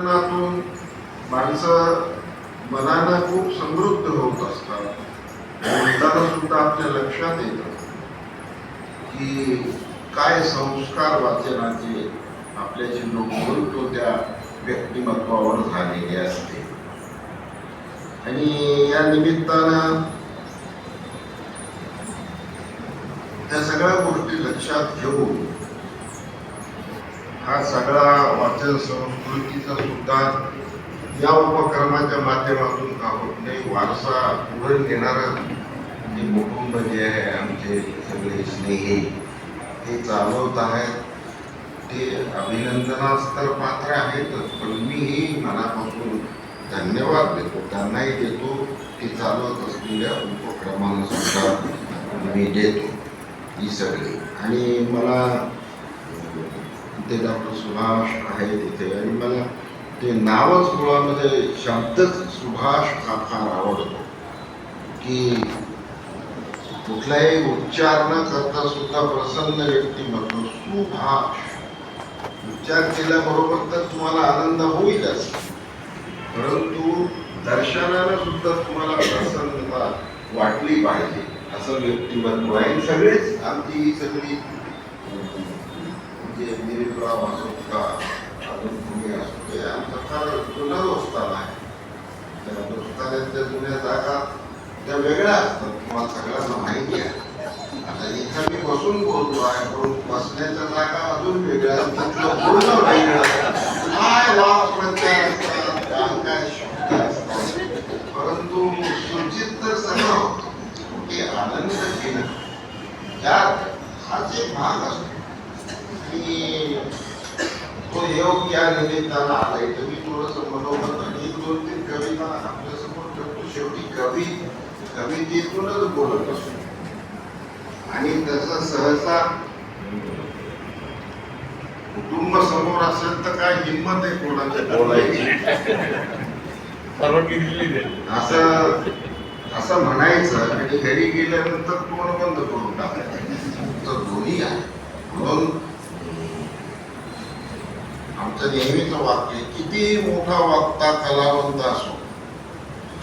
कीर्तनातून माणसं मनानं खूप समृद्ध होत असतात. म्हणताना सुद्धा आपल्या लक्षात येतं की काय संस्कार वाचनाचे आपल्या जे बोलतो त्या व्यक्तिमत्वावर झालेले असते. आणि या निमित्तानं त्या सगळ्या गोष्टी लक्षात घेऊन हा सगळा वाचन संस्कृतीचा सुद्धा या उपक्रमाच्या माध्यमातून का होत नाही वारसा पुढे नेणारं जे म्हणजे कुटुंब जे आहे आमचे सगळे स्नेही ते चालवत आहेत. ते अभिनंदनास तर पात्र आहेतच पण मीही मनापासून धन्यवाद देतो. त्यांनाही देतो ते चालवत असलेल्या उपक्रमांना सुद्धा मी देतो. ही सगळी. आणि मला ते डॉक्टर सुभाष आहे तिथे. आणि मला ते नावच मुळामध्ये शब्दच सुभाष हा फार आवडतो. की कुठलाही उच्चार न करता सुद्धा प्रसन्न व्यक्तिमत्व सुभाष. उच्चार केल्याबरोबर तर तुम्हाला आनंद होईलच. परंतु दर्शनानं सुद्धा तुम्हाला प्रसन्नता वाटली पाहिजे. असं व्यक्तिमत्व आहे. सगळेच आमची सगळी म्हणजे निरीपराव असो का अजून कोणी असो ते आमचा फार जुना दोस्ताना आहे त्या दोस्तान्यांच्या जुन्या जागा त्या वेगळ्या असतात किंवा सगळ्यांना माहिती आहे आता इथं मी बसून बोलतो आहे पण बसण्याच्या जागा अजून वेगळ्या आहेत. तिथलं वेगळं काय वाव प्रचार असतात काय काय शब्द असतात परंतु सूचित तर सगळं होतं की आनंद घेणं त्यात हाच एक भाग असतो आणि तो योग या निमित्तानं आलाय. तर मी थोडंसं मनोमत आणि दोन तीन कविता आपल्यासमोर ठेवतो. शेवटी कवी कवितेतूनच बोलत असतो आणि तसं सहसा कुटुंब समोर असेल तर काय हिंमत आहे कोणाची बोलायची. असं असं म्हणायचं आणि घरी गेल्यानंतर तोंड बंद करून टाकायचं. तर दोन्ही आहे. म्हणून आमचं नेहमीचं वाक्य कितीही मोठा वक्ता कलावंत असो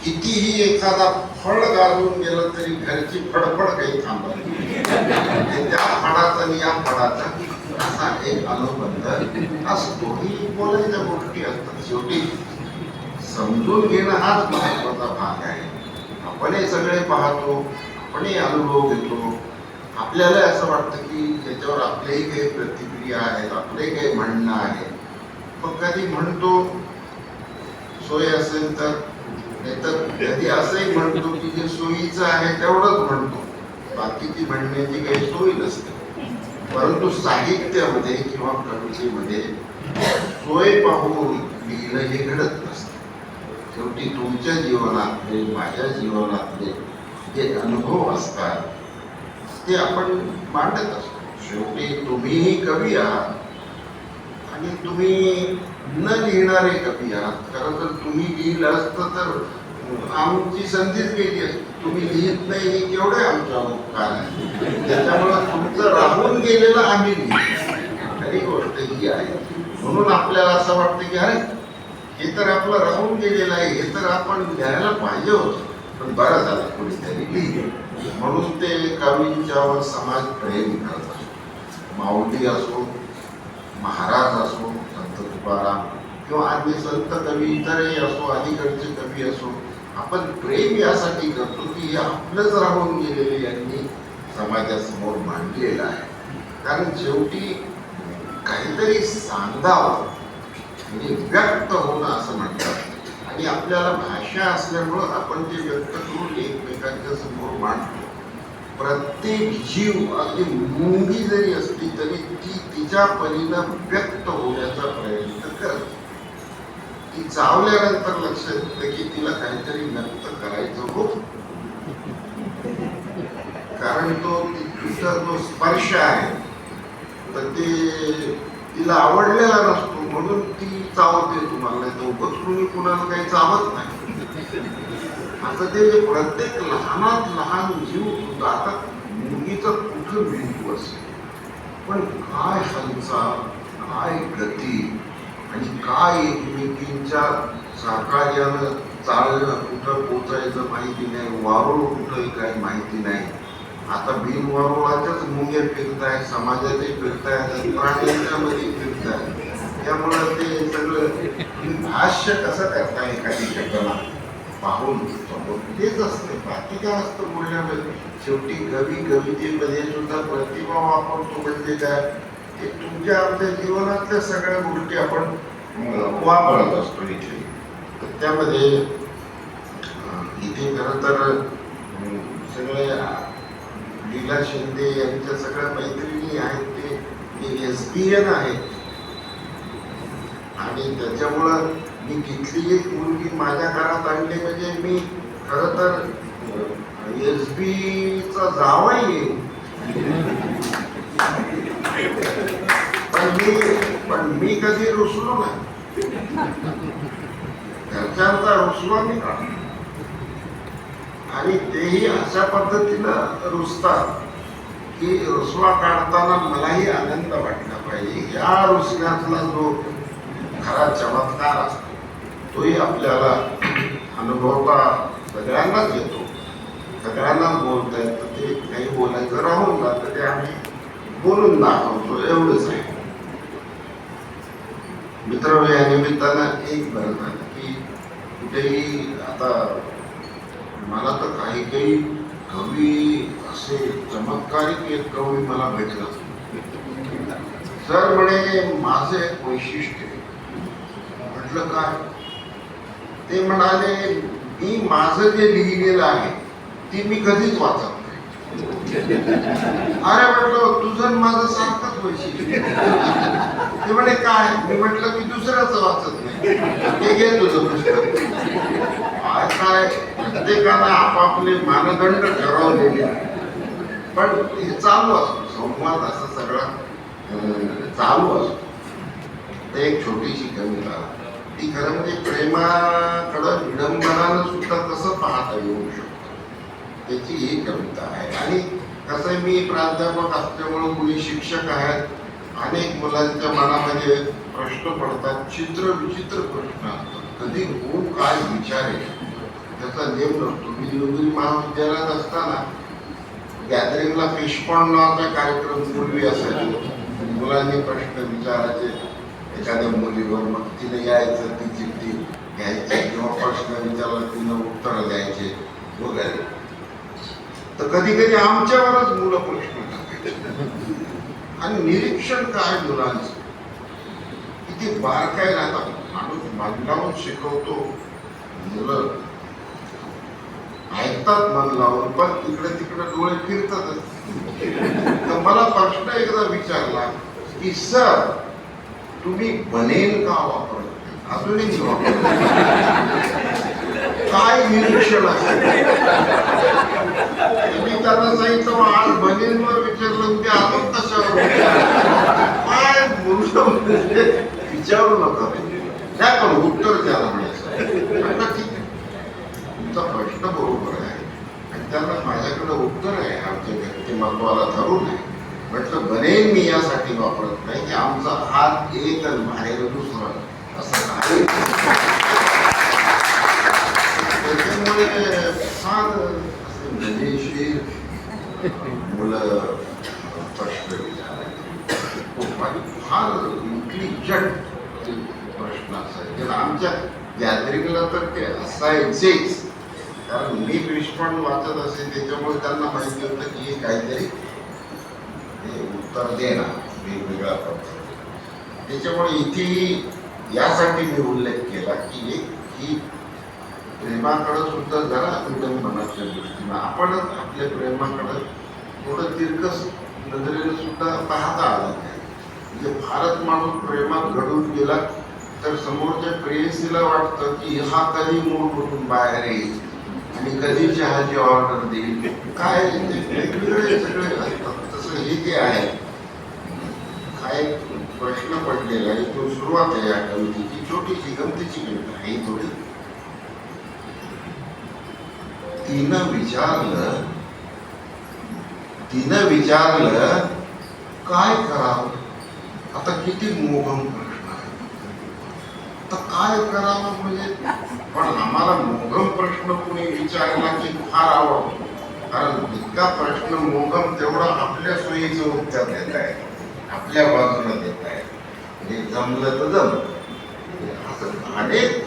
कितीही एखादा फळ गाजून गेलं तरी घरची फडफड काही थांबत नाही. म्हणजे त्या फळाचा आणि या फळाचा असा एक अनुबंध असतो. ही बोलायच्या गोष्टी असतात. शेवटी समजून घेणं हाच महत्त्वाचा भाग आहे. आपण हे सगळे पाहतो आपण हे अनुभव घेतो. आपल्याला असं वाटतं की त्याच्यावर आपल्याही काही प्रतिक्रिया आहेत आपले काही म्हणणं आहे मग कधी म्हणतो सोय असेल तर. नाहीतर कधी असंही म्हणतो की जे सोयीचं आहे तेवढंच म्हणतो. बाकीची म्हणण्याची काही सोय नसते. परंतु साहित्यामध्ये किंवा कवितेमध्ये सोय पाहून लिहिणं हे घडत नसतं. शेवटी तुमच्या जीवनातले माझ्या जीवनातले जे अनुभव असतात ते आपण मांडत असतो. शेवटी तुम्हीही कवी आहात. आणि तुम्ही न लिहिणारे कवी आहात. खरं तर तुम्ही लिहिलं असतं तर आमची संधीच गेली असती. तुम्ही लिहित नाही हे केवढे आमच्या उपकार आहे. त्याच्यामुळं तुमचं राहून गेलेलं आम्ही लिहिलं खरी गोष्ट ही आहे. म्हणून आपल्याला असं वाटतं की अरे हे तर आपलं राहून गेलेलं आहे. हे तर आपण लिहायला पाहिजे होतं. पण बरं झालं कोणीतरी लिहिलं. म्हणून ते कवींच्यावर समाज प्रेम करत असतो माऊली असो महाराज असो संत तुकाराम किंवा आम्ही संत कवी इतरही असो अलीकडचे कवी असो आपण प्रेम यासाठी करतो की हे आपलंच राहून गेलेले यांनी समाजासमोर मांडलेलं आहे. कारण शेवटी काहीतरी सांगावं म्हणजे व्यक्त होणं असं म्हणतात. आणि आपल्याला भाषा असल्यामुळं आपण ते व्यक्त करून एकमेकांच्या समोर मांडतो प्रत्येक जीव अगदी मुंगी जरी असली तरी ती तिच्या परीनं व्यक्त होण्याचा प्रयत्न करते. ती चावल्यानंतर लक्षात येतं की तिला काहीतरी व्यक्त करायचं होत. कारण तो तिचा जो स्पर्श आहे. तर ते तिला आवडलेला नसतो म्हणून ती चावते तुम्हाला. नाही तर तुम्ही कुणाला काही चावत नाही. आता ते प्रत्येक लहानात लहान जीव सुद्धा आता मुलगीचं कुठं मेंदू असेल पण काय हालचाल काय गती आणि काय एकमेकींच्या सहकार्यानं चालणं कुठं पोचायचं माहिती नाही वारुळ कुठं काही माहिती नाही. आता बिनवारुळाच्याच मुंगे फिरताय समाजाचे फिरताय आणि प्राण्यांच्यामध्ये फिरताय त्यामुळं ते सगळं भाष्य कसं करताय एखादी घटना? पाहून तेच असतं. बाकी काय असतं बोलण्यामध्ये शेवटी कवी कवितेमध्ये सुद्धा प्रतिभा वापरतो म्हणजे काय? ते तुमच्या आमच्या जीवनातल्या सगळ्या गोष्टी आपण वापरत असतो इथे. तर त्यामध्ये इथे खरं तर सगळे लीला शिंदे यांच्या सगळ्या मैत्रिणी आहेत ते. एस बी एन आहेत आणि त्याच्यामुळं मी घेतली एक मुलगी माझ्या घरात आणली म्हणजे मी खरं तर एस बीचा जावाही आहे. पण मी पण मी कधी रुसलो नाही. घरच्यांचा रुसलो मी काढतो आणि तेही अशा पद्धतीनं रुसतात की रुसवा काढताना मलाही आनंद वाटला पाहिजे. या रुसण्यातला जो खरा चमत्कार असतो तोही आपल्याला अनुभवता सगळ्यांनाच येतो. सगळ्यांनाच बोलता येतं. ते काही बोलायचं राहून जातं. ते आम्ही बोलून दाखवतो. एवढंच आहे. मित्र या निमित्तानं एक बरं झालं की कुठेही आता मला तर काही काही कवी असे चमत्कारिक एक कवी मला भेटला सर म्हणे माझं एक वैशिष्ट्य म्हटलं काय? ते म्हणाले मी माझं जे लिहिलेलं आहे ती मी कधीच वाचत नाही. अरे म्हटलं तुझं माझं सारखंच वैशिष्ट्य ते म्हणे काय? मी म्हटलं मी दुसऱ्याच वाचत नाही. ते घे तुझं पुस्तक. काय प्रत्येकानं आपापले मानदंड ठरवलेले पण हे चालू असतो संवाद असा सगळा चालू असतो. ते एक छोटीशी कविता ती खरं म्हणजे प्रेमाकडं विडंबनानं सुद्धा कसं पाहता येऊ शकतं? त्याची ही कविता आहे. आणि कसं आहे, मी प्राध्यापक असल्यामुळं मुली शिक्षक आहेत. अनेक मुलांच्या मनामध्ये प्रश्न पडतात चित्र विचित्र प्रश्न असतात. कधी होऊ काय आहे त्याचा नेम नसतो मी निलगिरी महाविद्यालयात असताना गॅदरिंगला फिशपॉन्ड नावाचा कार्यक्रम पूर्वी असायचा. मुलांनी प्रश्न विचारायचे. एखाद्या मुलीवर मग तिने यायचं ती चिठ्ठी घ्यायची किंवा प्रश्न विचारला तिनं उत्तर द्यायचे वगैरे. तर कधी कधी आमच्यावरच मुलं प्रश्न टाकायचे. आणि निरीक्षण काय मुलांचं? किती बारकाय आता माणूस मन लावून शिकवतो मुलं ऐकतात मन लावून पण तिकडे तिकडे डोळे फिरतातच. तर मला प्रश्न एकदा विचारला की सर तुम्ही बनेल का वापरत अजूनही वापर काय निरीक्षण आहे? मी त्यांना सांगितलं आज बनेल वर विचारलं ते अजून कशावर? काय म्हणजे विचारू नका. काय पण उत्तर त्याला म्हणायचं. ठीक आहे. तुमचा प्रश्न बरोबर आहे. आणि त्यांना माझ्याकडे उत्तर आहे. आमच्या व्यक्तिमत्वाला धरून आहे. म्हटलं बनेल मी यासाठी वापरत नाही की आमचा हात एक आणि बाहेर दुसरा. असं नाही त्याच्यामुळे फार असे मजेशीर मुलं प्रश्न विचारायचे. आणि फार इंटेलिजंट प्रश्न असायचे आमच्या गॅदरिंगला तर ते असायचेच. कारण मी रिस्पॉन्ड वाचत असे त्याच्यामुळे त्यांना माहिती होतं की हे काहीतरी उत्तर देणार वेगवेगळ्या पद्धतीने त्याच्यामुळे इथेही यासाठी मी उल्लेख केला की एक ही प्रेमाकडं सुद्धा जरा विडंबनाच्या दृष्टीनं आपणच आपल्या प्रेमाकडं थोडं तिरकस नजरेनं सुद्धा पाहता आलं नाही. म्हणजे फारच माणूस प्रेमात घडून गेला तर समोरच्या प्रेयसीला वाटतं की हा कधी मूळ कुठून बाहेर येईल आणि कधी चहाची ऑर्डर देईल. काय? ते वेगवेगळे सगळे असतात आहे हा एक प्रश्न पडलेला आहे. तो सुरुवात आहे या कवितेची छोटीशी गमतीची कविता आहे. थोडी. तिनं विचारलं तिनं विचारलं काय करावं? आता किती मोहम प्रश्न आहे तर काय करावं म्हणजे? पण आम्हाला मोघम प्रश्न कोणी विचारला की फार आवडतो. कारण इतका प्रश्न मोघम तेवढा आपल्या सोयीचं उत्तर देत आहे. आपल्या बाजूला देत आहे. म्हणजे जमलं तर जम. म्हणजे असं अनेक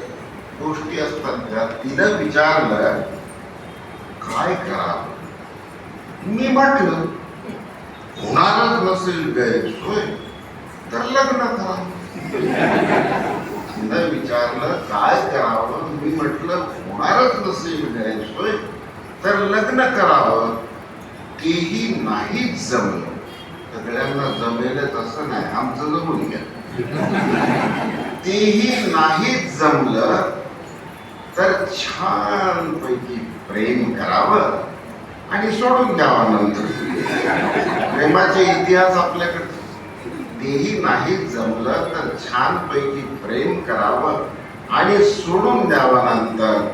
गोष्टी असतात त्या तिनं विचारलं काय करावं मी म्हटलं होणारच नसेल गैरसोय तर लग्न करा. तिनं विचारलं काय करावं? मी म्हटलं होणारच नसेल गैरसोय तर लग्न करावं तेही नाहीच जमलं. सगळ्यांना जमेलच असं नाही. आमचं जमून घ्या. तेही नाहीच जमलं तर छान पैकी प्रेम करावं आणि सोडून द्यावं नंतर. प्रेमाचे इतिहास आपल्याकडे. तेही नाही जमलं तर छान पैकी प्रेम करावं आणि सोडून द्यावं नंतर.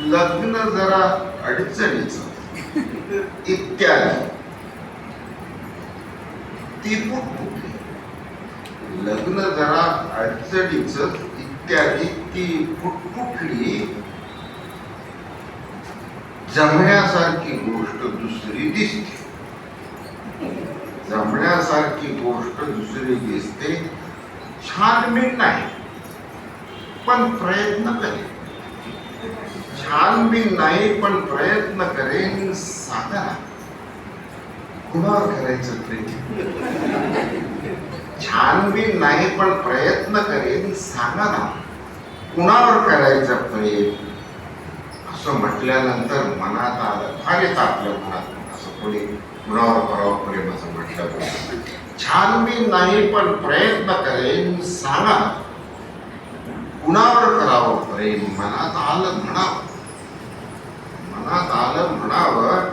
लग्न जरा अडचणीचा. इत्यादी. ती पुटपुटली लग्न जरा अडचणीच इत्यादी. ती पुटपुटली जमण्यासारखी गोष्ट दुसरी दिसते. जमण्यासारखी गोष्ट दुसरी दिसते. छान नाही पण प्रयत्न करेल छानबीन नाही पण प्रयत्न करेन सांगा ना. कुणावर करायचं प्रेम? छानबीन नाही पण प्रयत्न करेन सांगा ना कुणावर करायचं प्रेम? असं म्हटल्यानंतर मनात आलं फार येतं आपल्या मनात. असं कोणी कुणावर करावं प्रेम असं म्हटलं छानबीन नाही पण प्रयत्न करेन सांगा कुणावर करावं प्रेम? मनात आलं म्हणावं. मनात आलं म्हणावं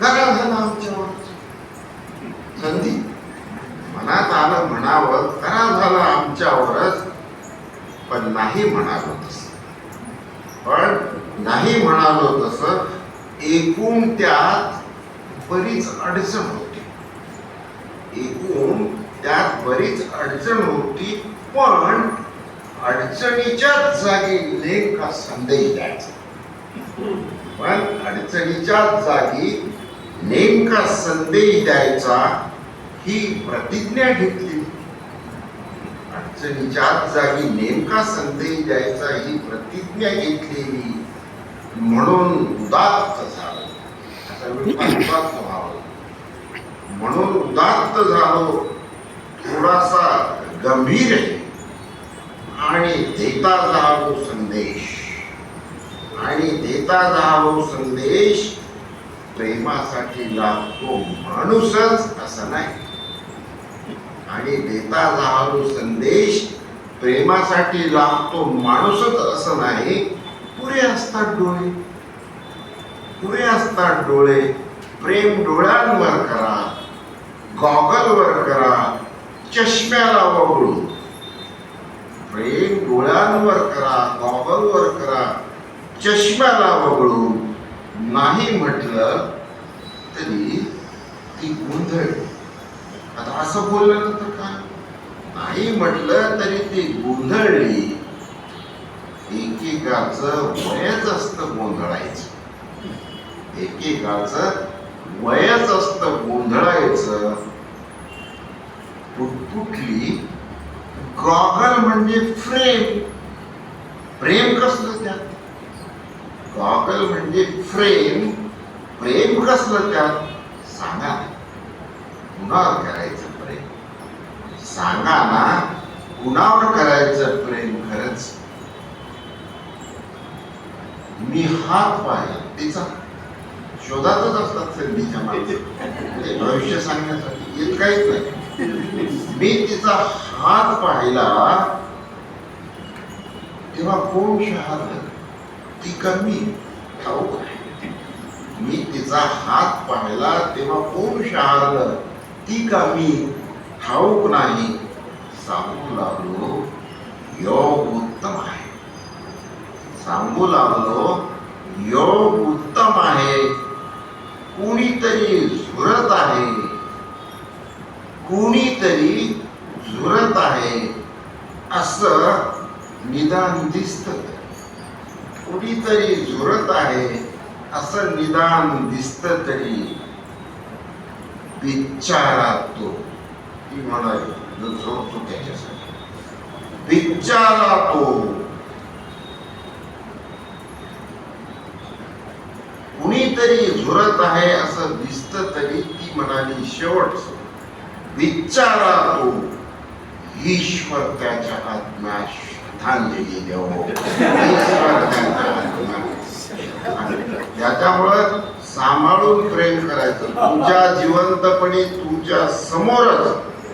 करा झालं आमच्यावर संधी। मनात आलं म्हणावं खरा झालं आमच्यावरच पण नाही म्हणालो तस। पण नाही म्हणालो तस एकूण त्यात बरीच अडचण होती। एकूण त्यात बरीच अडचण होती पण अडचणीच्याच जागी नेमका संदेश द्यायचा. पण अडचणीच्या जागी नेमका संदेश द्यायचा ही प्रतिज्ञा घेतली. अडचणीच्या जागी नेमका संदेश द्यायचा ही प्रतिज्ञा घेतलेली म्हणून उदात्त झालो. उदात्त व्हावं. म्हणून उदात्त झालो. थोडासा गंभीर आहे. आणि देता जावो संदेश. आणि देता जावो संदेश प्रेमासाठी लागतो माणूसच असं नाही. आणि देता जावो संदेश प्रेमासाठी लागतो माणूसच असं नाही. पुरे असतात डोळे. पुरे असतात डोळे. प्रेम डोळ्यांवर करा. गॉगलवर करा. चष्म्याला वगळून. प्रेम डोळ्यांवर करा गॉगलवर करा. चष्म्याला वगळून नाही म्हटलं तरी ती गोंधळ. आता असं बोलल्यानंतर काय? नाही म्हटलं तरी ती गोंधळली. एकेकाचं वयच असतं गोंधळायचं. एकेकाचं वयच असतं गोंधळायचं. पुटपुटली गॉगल म्हणजे फ्रेम. प्रेम कसलं त्यात? गॉगल म्हणजे फ्रेम. प्रेम कसलं त्यात? सांगा. कुणावर करायचं प्रेम. सांगा ना कुणावर करायचं प्रेम खरंच. मी हात पाहिला तिचा. शोधातच असतात संधीच्या मागे भविष्य सांगण्यासाठी. येत काहीच नाही. मी तिचा हात पाहिला तेव्हा कोण शहाद ती कमी ठाऊक मी तिचा हात पाहिला तेव्हा कोण शहारलं ती कमी ठाऊक नाही. सांगू लागलो योग उत्तम आहे. सांगू लागलो योग उत्तम आहे. कुणीतरी झुरत आहे. कोणीतरी झुरत आहे असं निदान दिसत. कुणीतरी झुरत आहे असं निदान दिसत तरी. विचारात तो ती म्हणाली जो झोपतो त्याच्यासाठी. बिचारा तो कुणीतरी झुरत आहे असं दिसत तरी ती म्हणाली शेवट बिचारा ईश्वर त्याच्या आत्म्या श्रद्धांजली देव. ईश्वर त्यांच्या आत्म्यास त्याच्यामुळं सांभाळून प्रेम करायचं. तुमच्या जिवंतपणी तुमच्या समोरच